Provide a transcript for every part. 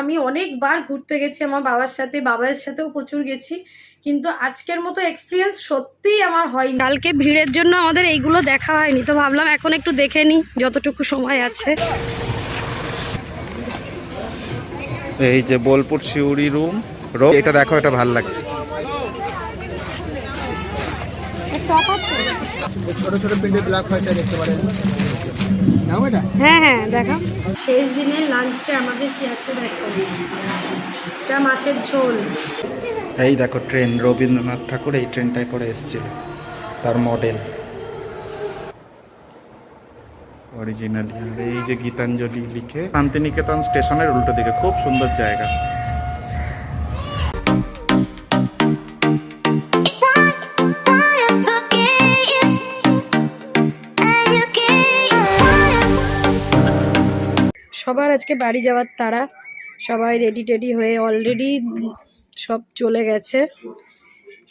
আমি অনেকবার ঘুরতে গেছি আমার বাবার সাথে বাবার সাথেও প্রচুর গেছি কিন্তু আজকের মতো এক্সপিরিয়েন্স সত্যিই আমার হয়নি। কালকে ভিড়ের জন্য আমাদের এইগুলো দেখা হয়নি তো ভাবলাম এখন একটু দেখে নিই যতটুকু সময় আছে। এই যে বোলপুর শিউরি রুম এটা দেখো এটা ভালো লাগছে। ছোট ছোট প্রিন্টের ব্ল্যাক হোয়াইটটা দেখতে পারেন। হ্যাঁ হ্যাঁ দেখাও। শেষ দিনের লাঞ্চে আমাদের কি আছে দেখো এটা মাছের ঝোল। এই দেখো ট্রেন রবীন্দ্রনাথ ঠাকুর এই ট্রেনটায় করে এসেছিল তার মডেল অরিজিনালি এই যে গীতাঞ্জলি লিখে শান্তিনিকেতন স্টেশনের উল্টো দিকে খুব সুন্দর জায়গা। সবার আজকে বাড়ি যাওয়ার তারা সবাই রেডি টেডি হয়ে অলরেডি সব চলে গেছে।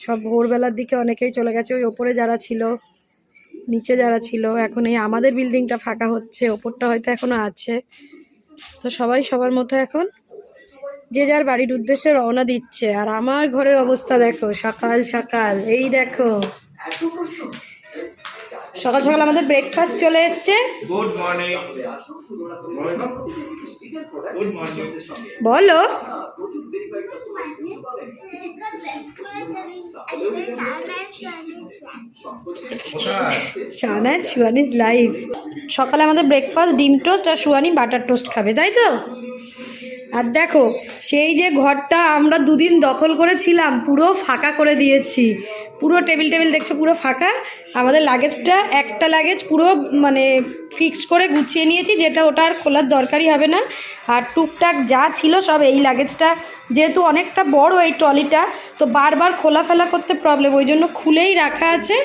সব ভোরবেলার দিকে অনেকেই চলে গেছে। ওই ওপরে যারা ছিল, নিচে যারা ছিল, এখন এই আমাদের বিল্ডিংটা ফাঁকা হচ্ছে, ওপরটা হয়তো এখনও আছে। তো সবাই সবার মতো এখন যে যার বাড়ির উদ্দেশ্যে রওনা দিচ্ছে। আর আমার ঘরের অবস্থা দেখো, সকাল সকাল। এই দেখো। সকাল সকাল আমাদের ব্রেকফাস্ট চলে এসছে। গুড মর্নিং গুড মর্নিং বলো। শাহানা সুয়ানিজ লাইভ সকালে আমাদের ব্রেকফাস্ট ডিম টোস্ট আর সুয়ানি বাটার টোস্ট খাবে তাই তো? আর দেখো সেই যে ঘরটা আমরা দুদিন দখল করেছিলাম পুরো ফাঁকা করে দিয়েছি। পুরো টেবিল টেবিল দেখছ, পুরো ফাঁকা। আমাদের লাগেজটা একটা লাগেজ পুরো মানে ফিক্সড করে গুছিয়ে নিয়েছি, যেটা ওটা আর খোলার দরকারই হবে না। আর টুকটাক যা ছিল সব এই লাগেজটা যেহেতু অনেকটা বড় এই ট্রলিটা, তো বারবার খোলা ফেলা করতে প্রবলেম ওই জন্য খুলেই রাখা আছে।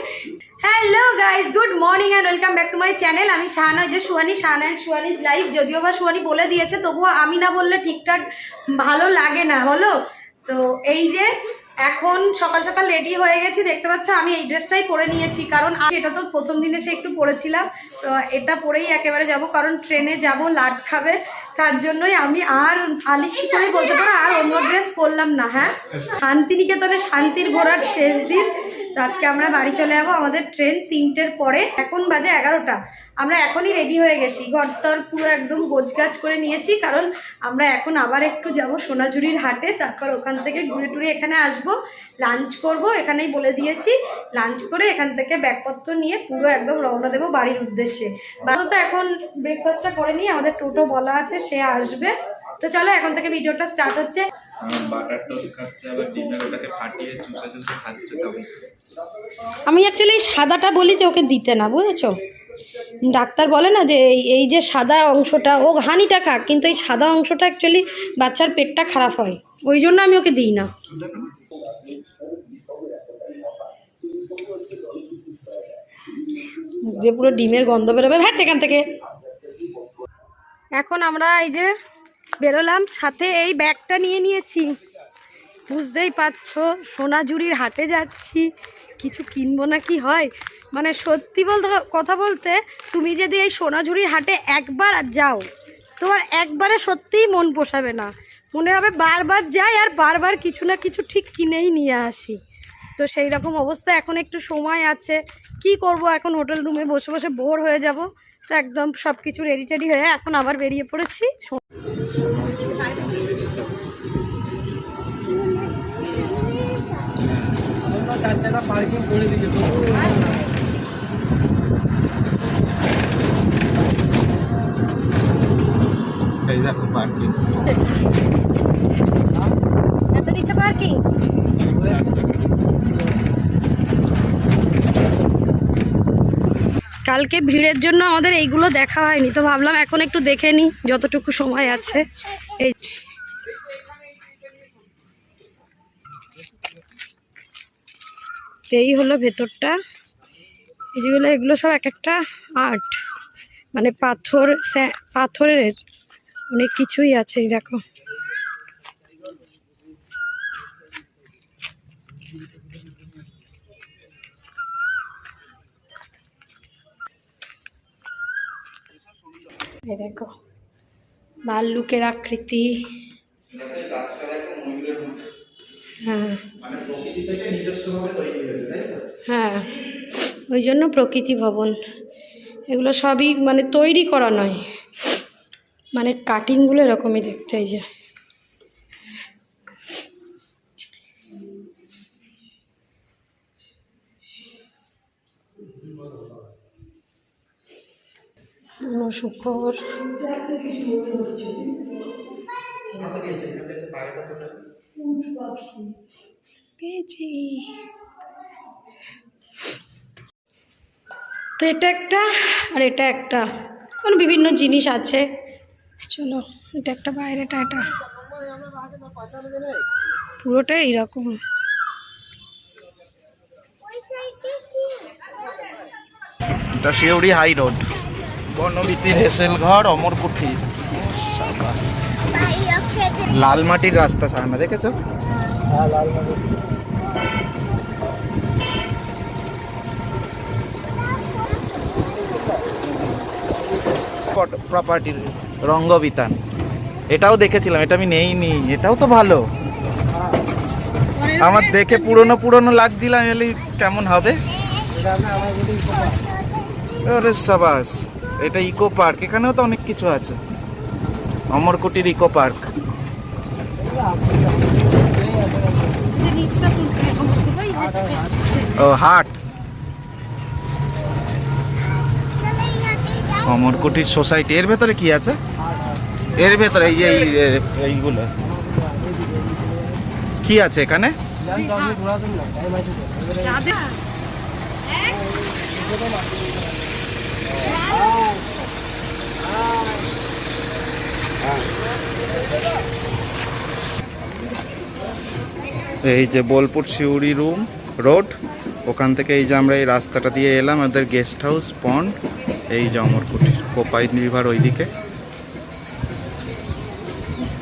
Hello guys good morning and welcome back to my channel আমি শাহানা যে সুয়ানি শাহানা অ্যান্ড সুয়ানিজ লাইভ যদিও বা সুয়ানি বলে দিয়েছে, তবুও আমি না বললে ঠিকঠাক ভালো লাগে না, বলো? তো এই যে এখন সকাল সকাল রেডি হয়ে গেছি, দেখতে পাচ্ছ আমি এই ড্রেসটাই পরে নিয়েছি, কারণ এটা তো প্রথম দিনে সে একটু পরেছিলাম, তো এটা পরেই একেবারে যাব, কারণ ট্রেনে যাব, লাট খাবে, তার জন্যই আমি আর আলিশি করে বলতে পারো, আর অন্য ড্রেস পরলাম না হ্যাঁ? শান্তিনিকেতনে শান্তির ঘোরার শেষ দিন তো আজকে আমরা বাড়ি চলে যাব আমাদের ট্রেন তিনটের পরে। এখন বাজে এগারোটা। আমরা এখনই রেডি হয়ে গেছি। ঘরটর পুরো একদম গোছগাছ করে নিয়েছি, কারণ আমরা এখন আবার একটু যাব সোনাঝুরির হাটে। তারপর ওখান থেকে ঘুরে টুরে এখানে আসব। লাঞ্চ করব, এখানেই বলে দিয়েছি। লাঞ্চ করে এখান থেকে ব্যাগপত্র নিয়ে পুরো একদম রওনা দেবো বাড়ির উদ্দেশ্যে। তো এখন ব্রেকফাস্টটা করে নিই আমাদের টোটো বলা আছে, সে আসবে। তো চলো, এখন থেকে ভিডিওটা স্টার্ট হচ্ছে। বাটার টোস্ট খাচ্ছে, আবার ওটাকে ফাটিয়ে চুষে চুষে খাচ্ছে, চামচে। আমি অ্যাকচুয়ালি সাদাটা বলি যে ওকে দিতে না, বুঝেছ? ডাক্তার বলে না যে এই এই যে সাদা অংশটা, ও হানিটা খাক, কিন্তু এই সাদা অংশটা অ্যাকচুয়ালি বাচ্চার পেটটা খারাপ হয়। ওই জন্য আমি ওকে দিই না। যে পুরো ডিমের গন্ধ বেরোবে, ভ্যাট, এখান থেকে। এখন আমরা এই যে বেরোলাম, সাথে এই ব্যাগটা নিয়ে নিয়েছি। বুঝতেই পারছ, সোনাঝুরির হাটে যাচ্ছি। কিছু কিনবো না কি হয়? মানে সত্যি বলতে কথা বলতে তুমি যদি এই সোনাঝুরির হাটে একবার যাও, তোমার একবারে সত্যিই মন পোষাবে না। মনে হবে বারবার যাই আর বারবার কিছু না কিছু ঠিক কিনেই নিয়ে আসি। তো সেই রকম অবস্থা, এখন একটু সময় আছে। কি করব? এখন হোটেল রুমে বসে বসে বোর হয়ে যাব। তো একদম সব কিছু রেডি টেডি হয়ে এখন আবার বেরিয়ে পড়েছি। চার চাকা পার্কিং করে দিয়েছে এই দেখো পার্কিং এত নিচে পার্কিং কালকে ভিড়ের জন্য আমাদের এইগুলো দেখা হয়নি তো ভাবলাম এখন একটু দেখে নিই যতটুকু সময় আছে। এই তো এই হলো ভেতরটা। এই যেগুলো এগুলো সব এক একটা আর্ট। মানে পাথর পাথরের অনেক কিছুই আছে দেখো। এই দেখো ভাল্লুকের আকৃতি। হ্যাঁ। মানে প্রকৃতি থেকে নিজস্বভাবে তৈরি হয়েছে তাই তো? হ্যাঁ। ওই জন্য প্রকৃতি ভবন। এগুলো সবই মানে তৈরি করা নয়। মানে কাটিংগুলো এরকমই দেখতে এই যে। শুকর পেয়েছি। তো এটা একটা আর এটা একটা। মানে বিভিন্ন জিনিস আছে। চলো এটা একটা বাইরেটা এটা পুরোটা এইরকম। এটা শিউড়ি হাই রোড। বনবিতি রেসেল ঘর অমরকুঠি। লাল মাটির রাস্তা সামনে দেখেছ? প্রপার্টির রঙ্গবিতান। এটাও দেখেছিলাম এটা আমি নেইনি এটাও তো ভালো। আমার দেখে পুরনো পুরনো লাগছিলাম এলি কেমন হবে? আরে সাবাস এটা ইকো পার্ক এখানেও তো অনেক কিছু আছে। অমরকুটির ইকো পার্ক। ও, হাট। অমরকুটির সোসাইটি। এর ভেতরে কি আছে? এর ভেতরে এই যে এইগুলো। কি আছে এখানে? এই যে বোলপুর শিউরি রুম রোড, ওখান থেকে এই যে আমরা এই রাস্তাটা দিয়ে এলাম, আমাদের গেস্ট হাউস পন্ড এই যে অমরকুটির কোপাই রিভার ওইদিকে।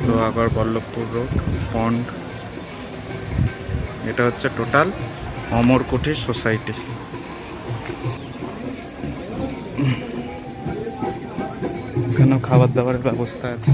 তো আবার বল্লভপুর রোড পন্ড এটা হচ্ছে টোটাল অমরকুটির সোসাইটি এখানেও খাবার দাবারের ব্যবস্থা আছে।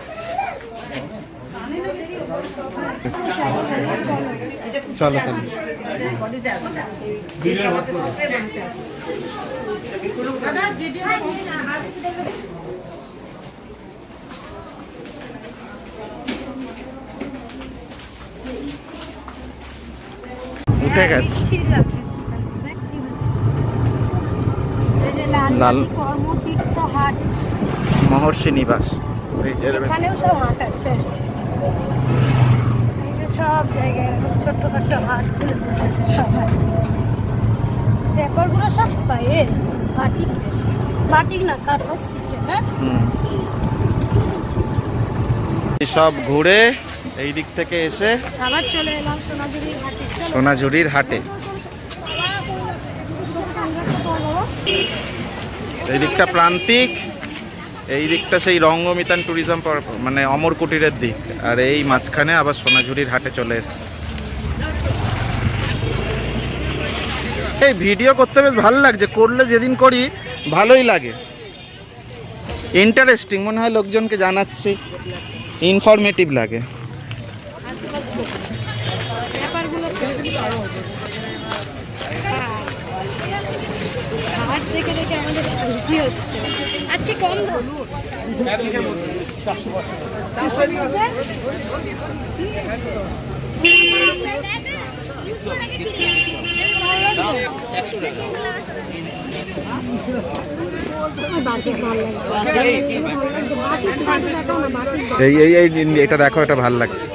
চলো উঠে গেছে। লাল- মহর্ষি নিবাস। এখানেও হাট আছে। সব জায়গায় ছোট্টখাট্ট হাট খুলে বসেছে সবাই। ব্যাপারগুলো সব পায়ের বাটিক। বাটিক না কাঁথা স্টিচের হ্যাঁ সব ঘুরে এই দিক থেকে এসে আবার চলে এলাম সোনাঝুরির হাটে। সোনাঝুরির হাটে। এই দিকটা প্রান্তিক। এই দিকটা সেই রঙ্গমিতান ট্যুরিজম মানে অমর কুটিরের দিক। আর এই মাঝখানে আবার সোনাঝুরির হাটে চলে এই ভিডিও করতে বেশ ভালো লাগছে, করলে যেদিন করি ভালোই লাগে। ইন্টারেস্টিং মনে হয় লোকজনকে জানাচ্ছি। ইনফরমেটিভ লাগে। হচ্ছে। আজকে কম দাম। এই এই এই এটা দেখো এটা ভালো লাগছে।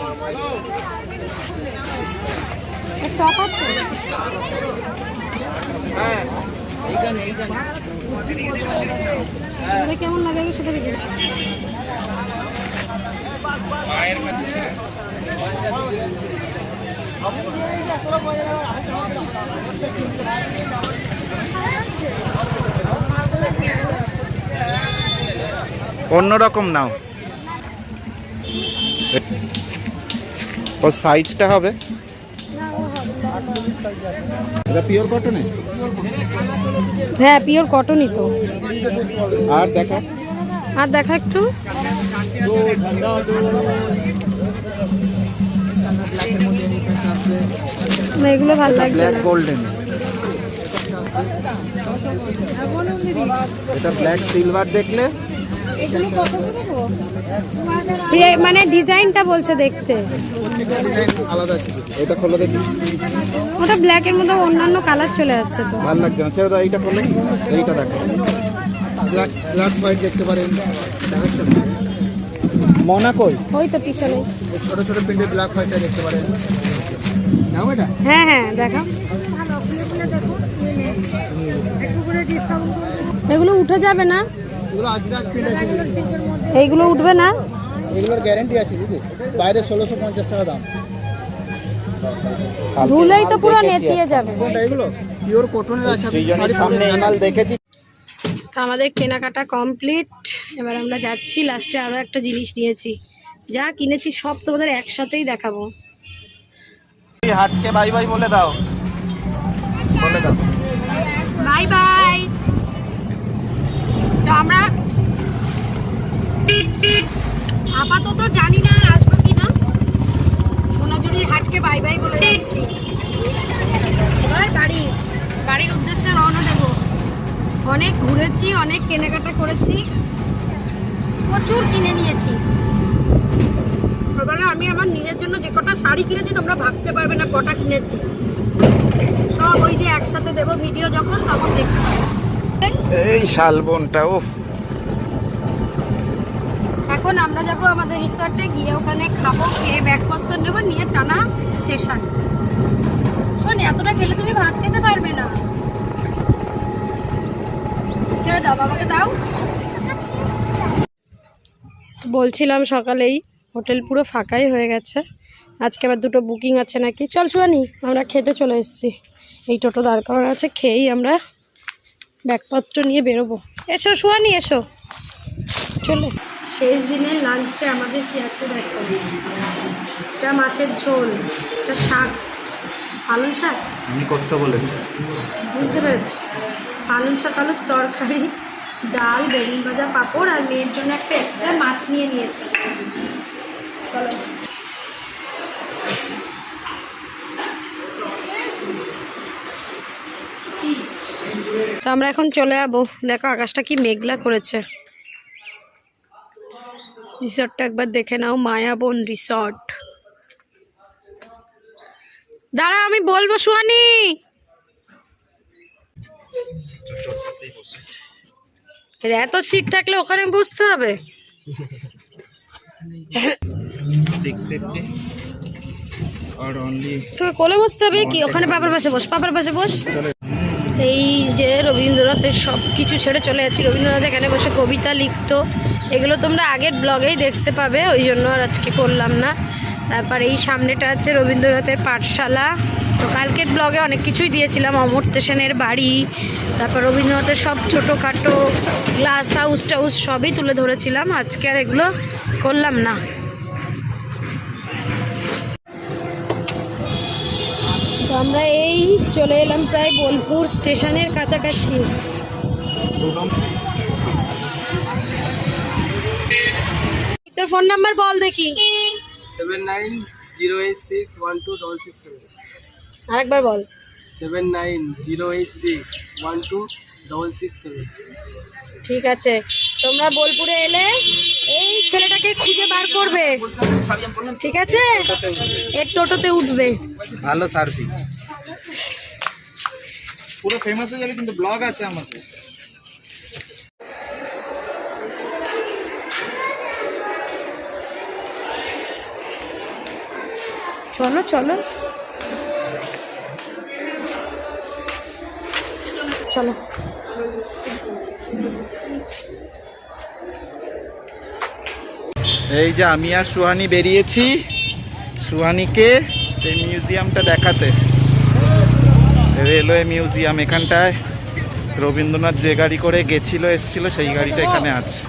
কেমন লাগে সেটা দেখি অন্যরকম নাও। ও সাইজটা হবে। এটা পিওর কটনে হ্যাঁ পিওর কটনই তো। আর দেখা? আর দেখা একটু। এগুলো ভালো লাগছে ব্ল্যাক গোল্ডেন এটা ব্ল্যাক সিলভার দেখলে মানে ডিজাইনটা বলছে দেখতে। এটা খোলো দেখি। ওটা ব্ল্যাকের মধ্যে অন্যান্য কালার চলে আসছে তো। ভালো লাগছে না। ছেড়ে দাও এইটা খোলো এইটা দেখো। ব্ল্যাক ব্ল্যাক হোয়াইট দেখতে পারেন। মনা কই? ওই তো পিছনে। ছোট ছোট প্রিন্টের ব্ল্যাক হোয়াইটটা দেখতে পারেন। নাও এটা? হ্যাঁ হ্যাঁ দেখা এগুলো উঠে যাবে না? এইগুলো উঠবে না? এগুলোর গ্যারেন্টি আছে দিদি। বাইরে ষোলোশো পঞ্চাশ টাকা দাম। ধুলেই তো পুরো নেতিয়ে যাবে। এগুলো? পিওর কটনের আছে। সামনে দেখেছি। আমাদের কেনাকাটা কমপ্লিট এবার আমরা যাচ্ছি লাস্টে আরও একটা জিনিস নিয়েছি। যা কিনেছি সব তোমাদের একসাথেই দেখাবো। হাটকে বাই বাই বলে দাও। বলে দাও। Bye bye. তো আমরা আপাতত জানি না আর আসব কিনা। সোনাঝুরির হাটকে বাই বাই বলে যাচ্ছি। এবার বাড়ি বাড়ির উদ্দেশ্যে রওনা দেব। অনেক ঘুরেছি, অনেক কেনাকাটা করেছি। প্রচুর কিনে নিয়েছি। এবারে আমি আমার নিজের জন্য যে কটা শাড়ি কিনেছি, তোমরা ভাবতে পারবে না কটা কিনেছি। সব ওই যে একসাথে দেবো ভিডিও যখন, তখন দেখতে পাবে। এই শালবনটা ও এখন আমরা যাব আমাদের রিসর্টে গিয়ে ওখানে খাব খেয়ে ব্যাগপত্র নেব নিয়ে টানা স্টেশন শোন এতটা খেলে তুমি ভাত খেতে পারবে না। ছেড়ে দাও বাবাকে দাও। বলছিলাম সকালেই হোটেল পুরো ফাঁকাই হয়ে গেছে। আজকে আবার দুটো বুকিং আছে নাকি? চল শুয়ানি আমরা খেতে চলে এসেছি। এই টোটো দাঁড় করানো আছে খেয়েই আমরা ব্যাগপত্র নিয়ে বেরোবো। এসো শুয়ানি এসো। চলো। শেষ দিনের লাঞ্চে আমাদের কি আছে দেখো? এটা মাছের ঝোল এটা শাক। পালং শাক? আমি করতে বলেছি? বুঝতে পেরেছি। পালং শাক আলুর তরকারি ডাল বেগুন ভাজা পাঁপড় আর মেয়ের জন্য একটা এক্সট্রা মাছ নিয়ে নিয়েছি। চলো। তো আমরা এখন চলে যাব। দেখো আকাশটা কি মেঘলা করেছে। রিসর্টটা একবার দেখে নাও মায়াবন রিসর্ট। দাঁড়া আমি বলব সুয়ানি এত সিট থাকলে ওখানে বসতে হবে। তোকে কোলে বসতে হবে কি? ওখানে পাপার পাশে বস পাপার পাশে বস। এই যে রবীন্দ্রনাথের সব কিছু ছেড়ে চলে যাচ্ছি। রবীন্দ্রনাথ এখানে বসে কবিতা লিখতো। এগুলো তোমরা আগের ব্লগেই দেখতে পাবে, ওই জন্য আর আজকে করলাম না। তারপর এই সামনেটা আছে রবীন্দ্রনাথের পাঠশালা। তো কালকের ব্লগে অনেক কিছুই দিয়েছিলাম, অমর্ত্য সেনের বাড়ি, তারপর রবীন্দ্রনাথের সব ছোটোখাটো গ্লাস হাউস টাউস সবই তুলে ধরেছিলাম। আজকে আর এগুলো করলাম না। তো আমরা এই চলে এলাম প্রায় বোলপুর স্টেশনের কাছাকাছি। তোর ফোন নাম্বার বল দেখি। Seven nine zero eight six one two double six seven. আরেকবার বল। Seven nine zero eight six one two double six seven. ঠিক আছে। তোমরা বোলপুরে এলে এই ছেলেটাকে খুঁজে বার করবে। ঠিক আছে? এর টোটোতে উঠবে। ভালো সার্ভিস পুরো ফেমাস হয়ে যাবে কিন্তু ব্লগ আছে আমাদের। চলো চলো। চলো। এই যে আমি আর সুহানি বেরিয়েছি সুহানিকে এই মিউজিয়ামটা দেখাতে। রেলওয়ে মিউজিয়াম এখানটায়। রবীন্দ্রনাথ যে গাড়ি করে গেছিল, এসেছিল, সেই গাড়িটা এখানে আছে।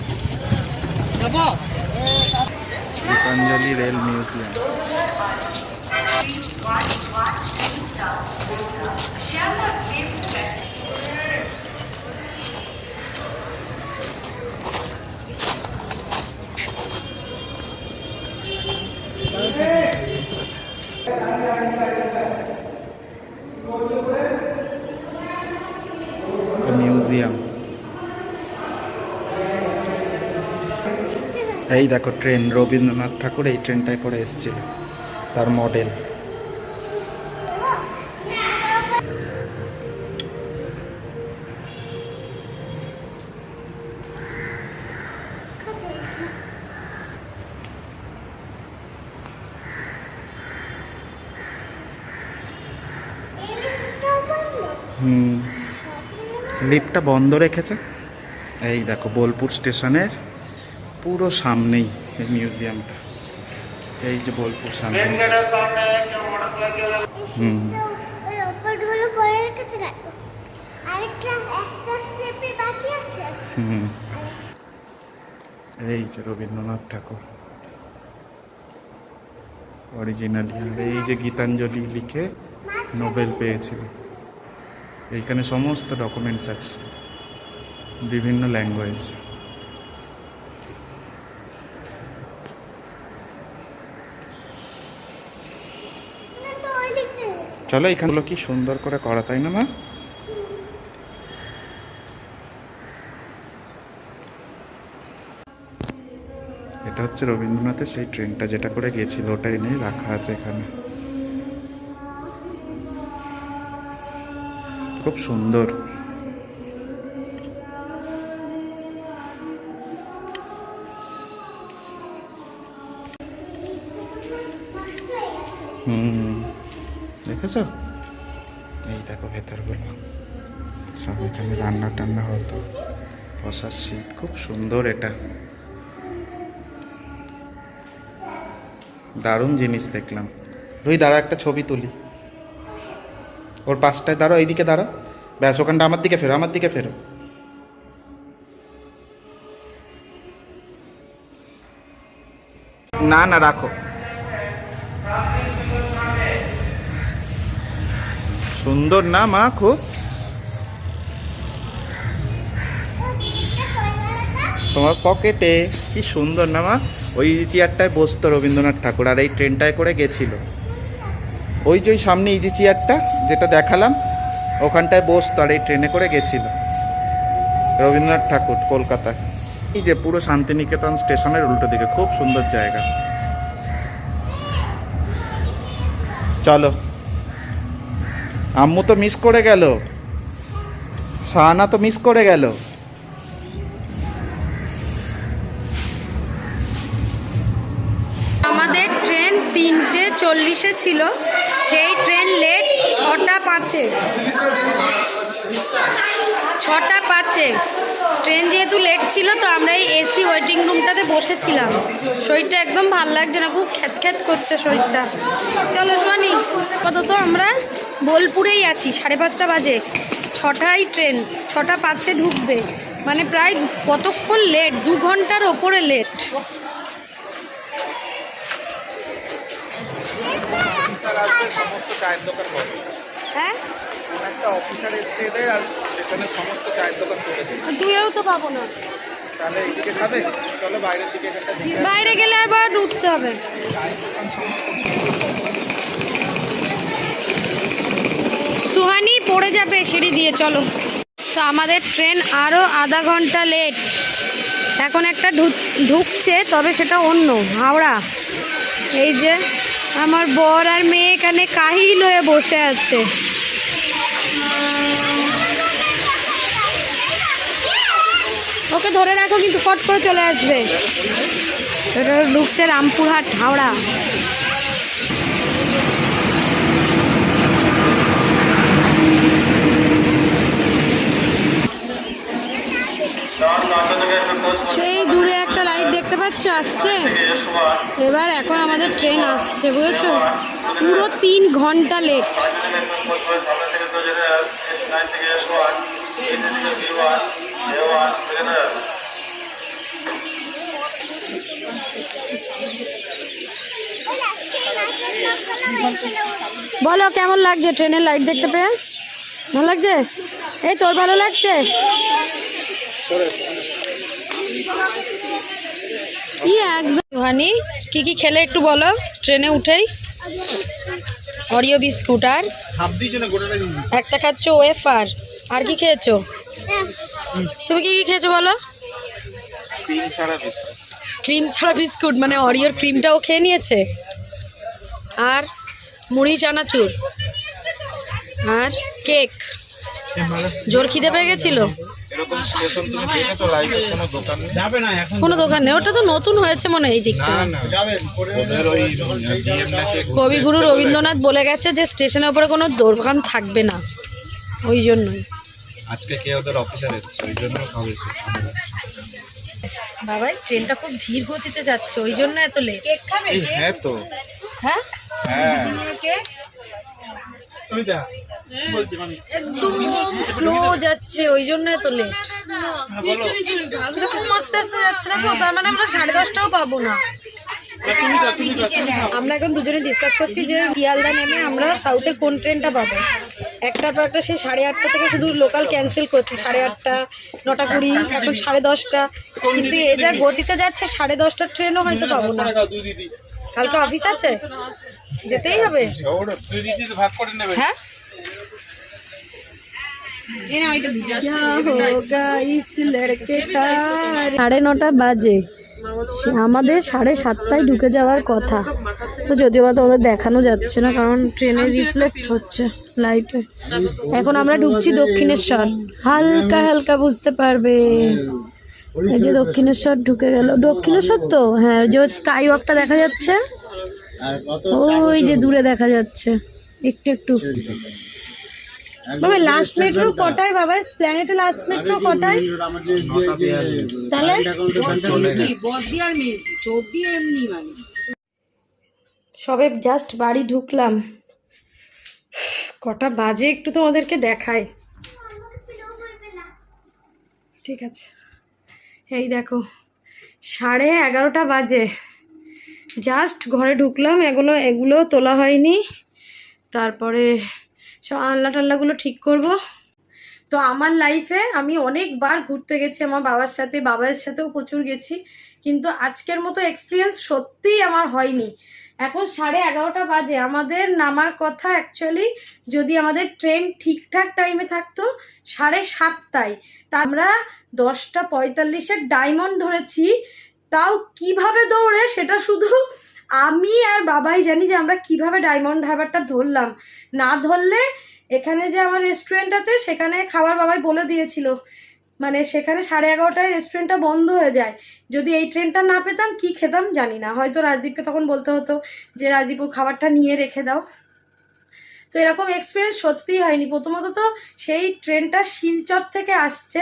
Gitanjali rail museum. মিউজিয়াম এই দেখো ট্রেন রবীন্দ্রনাথ ঠাকুর এই ট্রেনটায় করে এসেছিল তার মডেল হুম। লিফটটা বন্ধ রেখেছে। এই দেখো বোলপুর স্টেশনের পুরো সামনেই এই মিউজিয়ামটা। এই যে বোলপুর সামনে। হুম। এই যে রবীন্দ্রনাথ ঠাকুর। অরিজিনালি এই যে গীতাঞ্জলি লিখে নোবেল পেয়েছিল এইখানে সমস্ত ডকুমেন্টস আছে। বিভিন্ন ল্যাঙ্গুয়েজ চলো এখানগুলো কি সুন্দর করে করা, তাই না, মা? এটা হচ্ছে রবীন্দ্রনাথের সেই ট্রেনটা যেটা করে গিয়েছিল। ওটা এনে রাখা আছে এখানে। খুব সুন্দর। হুম, দেখেছ? এই দেখো ভেতরগুলো। সব এখানে রান্না টান্না হতো। বসার সিট খুব সুন্দর এটা। দারুণ জিনিস দেখলাম। রুই, দাঁড়া, একটা ছবি তুলি। ওর পাশটায় দাঁড়ো এইদিকে দাঁড়া ব্যাস, ওখানটা আমার দিকে ফেরো, আমার দিকে ফেরো। না না, রাখো। সুন্দর না, মা, খুব? তোমার পকেটে, কি সুন্দর না, মা? ওই চেয়ারটায় বসতো রবীন্দ্রনাথ ঠাকুর, আর এই ট্রেনটায় করে গেছিল। ওই যে সামনে ইজি চেয়ারটা যেটা দেখালাম, ওখানটায় বসতো তার এই ট্রেনে করে গেছিল। রবীন্দ্রনাথ ঠাকুর, কলকাতায়। এই যে পুরো শান্তিনিকেতন স্টেশনের উল্টো দিকে, খুব সুন্দর জায়গা। চলো। আম্মু তো মিস করে গেল। সাহানা তো মিস করে গেল। চল্লিশে ছিল, সেই ট্রেন লেট ছটা পাঁচে। ছটা পাঁচে। ট্রেন যেহেতু লেট ছিল, তো আমরা এই এসি ওয়েটিং রুমটাতে বসেছিলাম। শরীরটা একদম ভালো লাগছে না, খুব খ্যাত খ্যাত করছে শরীরটা। চলো শোনি আপাতত আমরা বোলপুরেই আছি, সাড়ে পাঁচটা বাজে। ছটায় ট্রেন ছটা পাঁচে ঢুকবে। মানে প্রায় কতক্ষণ লেট দু ঘণ্টার ওপরে লেট সমস্ত চায়ের দোকান বন্ধ। হ্যাঁ? একটা অফিসার আর স্টেশনের সমস্ত চায়ের দোকান তুইও তো পাবো না। তাহলে এইদিকে খাবে চলো বাইরের দিকে বাইরে গেলে আবার উঠতে হবে। সুহানি পড়ে যাবে সিঁড়ি দিয়ে চলো। তো আমাদের ট্রেন আরও আধা ঘণ্টা লেট এখন একটা ঢুক- ঢুকছে তবে সেটা অন্য। হাওড়া। এই যে আমার বর আর মেয়ে এখানে কাহিল হয়ে বসে আছে। ওকে ধরে রাখো কিন্তু, ফট করে চলে আসবে। ঢুকছে রামপুরহাট, হাওড়া। সেই দূরে একটা লাইট দেখতে পাচ্ছ? আসছে? এবার এখন আমাদের ট্রেন আসছে, বুঝেছ? পুরো তিন ঘণ্টা লেট বলো, কেমন লাগছে ট্রেনের লাইট দেখতে পেয়ে? ভালো লাগছে? এই তোর ভালো লাগছে? কি একদম? হানি কি কি খেলে একটু বলো? ট্রেনে উঠেই। অরিও বিস্কুট আর একটা খাচ্ছ ওয়েফার আর কি খেয়েছো? তুমি কি কি খেয়েছো বলো? ক্রিম ছাড়া বিস্কুট মানে অরিওর ক্রিমটাও খেয়ে নিয়েছে? আর মুড়ি, চানাচুর? আর কেক জোর খিদে পেয়ে গেছিল? এরকম স্টেশন তুমি দেখেছ লাইভে কোনো দোকান নেই? যাবে না এখন কোনো দোকান নেই ওটা তো নতুন হয়েছে মনে এই দিকটা। না যাবেন ওদের ওই কবিগুরু রবীন্দ্রনাথ বলে গেছে যে স্টেশনের উপরে কোনো দোকান থাকবে না। ওই জন্যই। আজকে কে ওদের অফিসার এসেছে? ওই জন্য বাবাই ট্রেনটা খুব ধীর গতিতে যাচ্ছে ওই জন্য এত লেট কেক খাবে হ্যাঁ তো। হ্যাঁ? হ্যাঁ। কেক বলছি মানে একদম স্লো যাচ্ছে ওই জন্য এত লেট কীরকম আস্তে আস্তে যাচ্ছে না তার মানে আমরা সাড়ে দশটাও পাবো না। আমরা এখন দুজনে ডিসকাস করছি যে শিয়ালদা নেমে আমরা সাউথের কোন ট্রেনটা পাবো। একটার পর একটা সেই সাড়ে আটটা থেকে শুধু লোকাল ক্যান্সেল করছে সাড়ে আটটা নটা কুড়ি এখন সাড়ে দশটা। কিন্তু এ যা গতিতে যাচ্ছে সাড়ে দশটার ট্রেনও হয়তো পাবো না। কালকে অফিস আছে? যেতেই হবে। ভাগ করে নেবে। হ্যাঁ? সাড়ে নটা বাজে। সে আমাদের সাড়ে সাতটায় ঢুকে যাওয়ার কথা। তো যদিও বা তোমাদের দেখানো যাচ্ছে না কারণ ট্রেনে রিফ্লেক্ট হচ্ছে লাইটে। এখন আমরা ঢুকছি দক্ষিণেশ্বর। হালকা হালকা বুঝতে পারবে। এই যে দক্ষিণেশ্বর ঢুকে গেল। দক্ষিণেশ্বর তো? হ্যাঁ যে স্কাই ওয়াকটা দেখা যাচ্ছে। ওই যে দূরে দেখা যাচ্ছে। একটু একটু। বাবা লাস্ট মেট্রো কটায় বাবা? প্ল্যানেটে লাস্ট মেট্রো কটায়? তাহলে? সবে জাস্ট বাড়ি ঢুকলাম। কটা বাজে একটু তোমাদেরকে দেখাই। ঠিক আছে। এই দেখো সাড়ে এগারোটা বাজে। জাস্ট ঘরে ঢুকলাম, এগুলো এগুলো তোলা হয়নি। তারপরে সব আল্লা টাল্লাগুলো ঠিক করব। তো আমার লাইফে আমি অনেকবার ঘুরতে গেছি আমার বাবার সাথে, বাবার সাথেও প্রচুর গেছি। কিন্তু আজকের মতো এক্সপিরিয়েন্স সত্যিই আমার হয়নি। এখন সাড়ে এগারোটা বাজে। আমাদের নামার কথা অ্যাকচুয়ালি যদি আমাদের ট্রেন ঠিকঠাক টাইমে থাকতো, সাড়ে সাতটায়। তা আমরা দশটা পঁয়তাল্লিশের ডায়মন্ড ধরেছি। তাও কীভাবে দৌড়ে সেটা শুধু আমি আর বাবাই জানি যে আমরা কীভাবে ডায়মন্ড হারবারটা ধরলাম। না ধরলে এখানে যে আমার রেস্টুরেন্ট আছে, সেখানে খাবার বাবাই বলে দিয়েছিল। মানে সেখানে সাড়ে এগারোটায় রেস্টুরেন্টটা বন্ধ হয়ে যায়। যদি এই ট্রেনটা না পেতাম, কি খেতাম জানি না। হয়তো রাজদীপকে তখন বলতে হতো যে, রাজদীপ খাবারটা নিয়ে রেখে দাও। তো এরকম এক্সপিরিয়েন্স সত্যিই হয়নি। প্রথমত তো সেই ট্রেনটা শিলচর থেকে আসছে,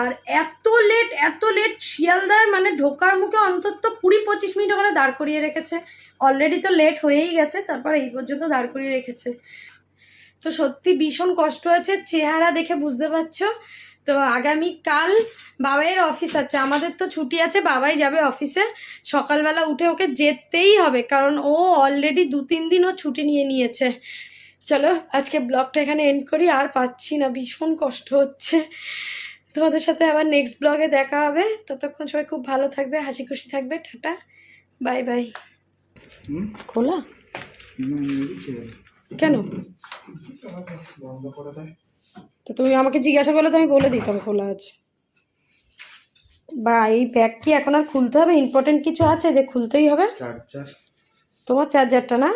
আর এত লেট এত লেট শিয়ালদার মানে ঢোকার মুখে অন্তত কুড়ি পঁচিশ মিনিট ওখানে দাঁড় করিয়ে রেখেছে। অলরেডি তো লেট হয়েই গেছে, তারপর এই পর্যন্ত দাঁড় করিয়ে রেখেছে। তো সত্যি ভীষণ কষ্ট হয়েছে, চেহারা দেখে বুঝতে পারছ? তো আগামী কাল বাবাইয়ের অফিস আছে, আমাদের তো ছুটি আছে, বাবাই যাবে অফিসে সকালবেলা উঠে ওকে যেতেই হবে, কারণ ও অলরেডি দু তিন দিন ও ছুটি নিয়ে নিয়েছে। চলো আজকে ব্লগটা এখানে এন্ড করি আর পাচ্ছি না ভীষণ কষ্ট হচ্ছে। তোমাদের সাথে আবার নেক্সট ব্লগে দেখা হবে। ততক্ষণ সবাই খুব ভালো থাকবে হাসি খুশি থাকবে টাটা বাই বাই খোলা? কেন? তো তুমি আমাকে জিজ্ঞাসা করলে তো আমি বলে দিতাম খোলা আছে। বা এই ব্যাগ কি এখন আর খুলতে হবে? ইম্পর্টেন্ট কিছু আছে যে খুলতেই হবে? চার্জার তোমার চার্জারটা না?